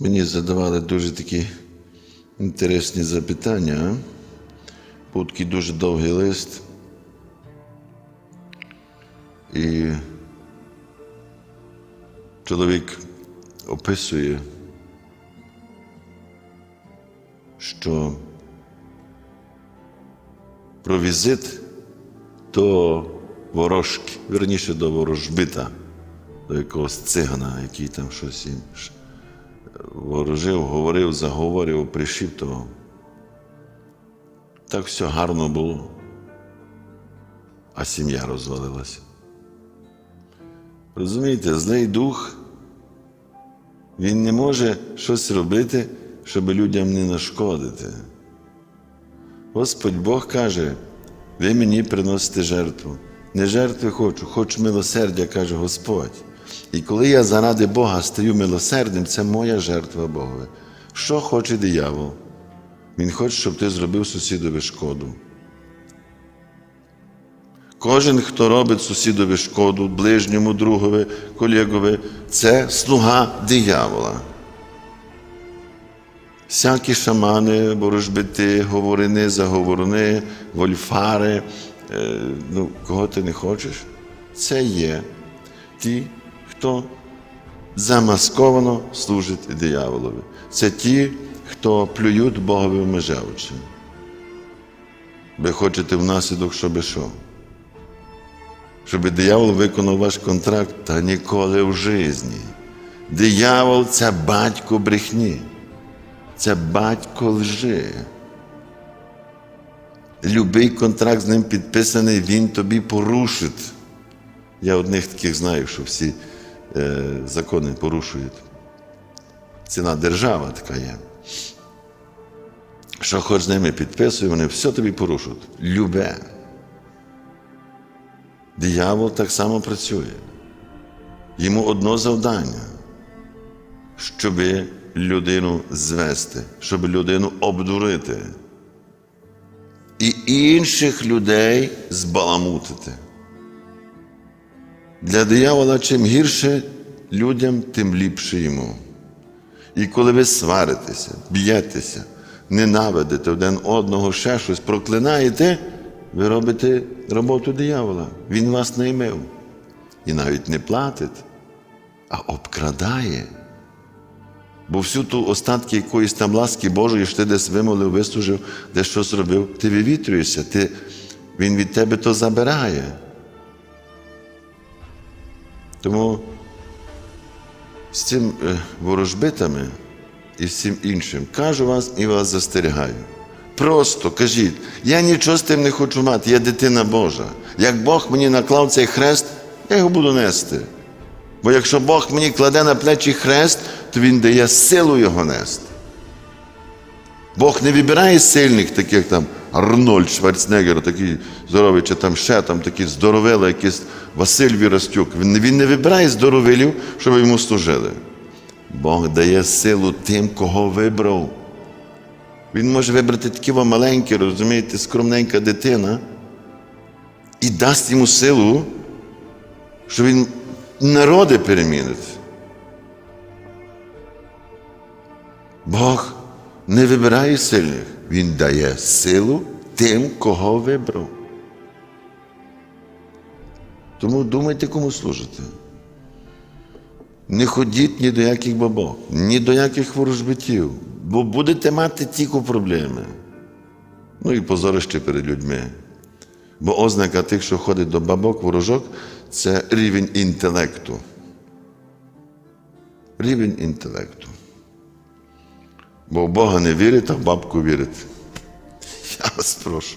Мені задавали дуже такі інтересні запитання. Був такий дуже довгий лист. І чоловік описує, що про візит до ворожки, верніше до ворожбита, до якогось цигана, який там щось ш- ворожив, говорив, заговорив, пришив того. Так все гарно було, а сім'я розвалилася. Розумієте, злий дух, він не може щось робити, щоб людям не нашкодити. Господь Бог каже, ви мені приносите жертву. Не жертви хочу, хочу милосердя, каже Господь. І коли я заради Бога стаю милосердним, це моя жертва Богове. Що хоче диявол? Він хоче, щоб ти зробив сусідові шкоду. Кожен, хто робить сусідові шкоду, ближньому другові, колегові, це слуга диявола. Всякі шамани, ворожбити, говорини, заговорини, вольфари, е, ну, кого ти не хочеш, це є ті, хто замасковано служить дияволові. Це ті, хто плюють Богові в межевичі. Ви хочете внаслідок, щоб що? Щоб диявол виконав ваш контракт, та ніколи в житті. Диявол це батько брехні. Це батько лжи. Любий контракт з ним підписаний, він тобі порушить. Я одних таких знаю, що всі закони порушують. Ціна держава така є. Що хоч з ними підписує, вони все тобі порушують. Любе. Диявол так само працює. Йому одно завдання, щоб людину звести, щоб людину обдурити і інших людей збаламутити. Для диявола чим гірше людям, тим ліпше йому. І коли ви сваритеся, б'єтеся, ненавидите один одного, ще щось проклинаєте, ви робите роботу диявола. Він вас наймив. І навіть не платить, а обкрадає. Бо всю ту остатки якоїсь там ласки Божої, що ти десь вимолив, вислужив, десь щось робив, ти вивітрюєшся, ти, він від тебе то забирає. Тому з цим е, ворожбитами і з цим іншим кажу вас і вас застерігаю. Просто кажіть, я нічого з тим не хочу мати, я дитина Божа. Як Бог мені наклав цей хрест, я його буду нести. Бо якщо Бог мені кладе на плечі хрест, то Він дає силу його нести. Бог не вибирає сильних, таких там Арнольд Шварценеггер, такий здоровий, чи там ще там такі здоровили, якийсь Василь Вірастюк. Він, він не вибирає здоровилів, щоб йому служили. Бог дає силу тим, кого вибрав. Він може вибрати такі вам маленькі, розумієте, скромненька дитина, і дасть йому силу, що він народи перемінить. Бог не вибирає сильних, Він дає силу тим, кого вибрав. Тому думайте, кому служите. Не ходіть ні до яких бабок, ні до яких ворожбитів, бо будете мати тільки проблеми. Ну і позорище перед людьми. Бо ознака тих, що ходить до бабок, ворожок, це рівень інтелекту. Рівень інтелекту. Бо в Бога не вірить, а в бабку вірить. Я вас прошу.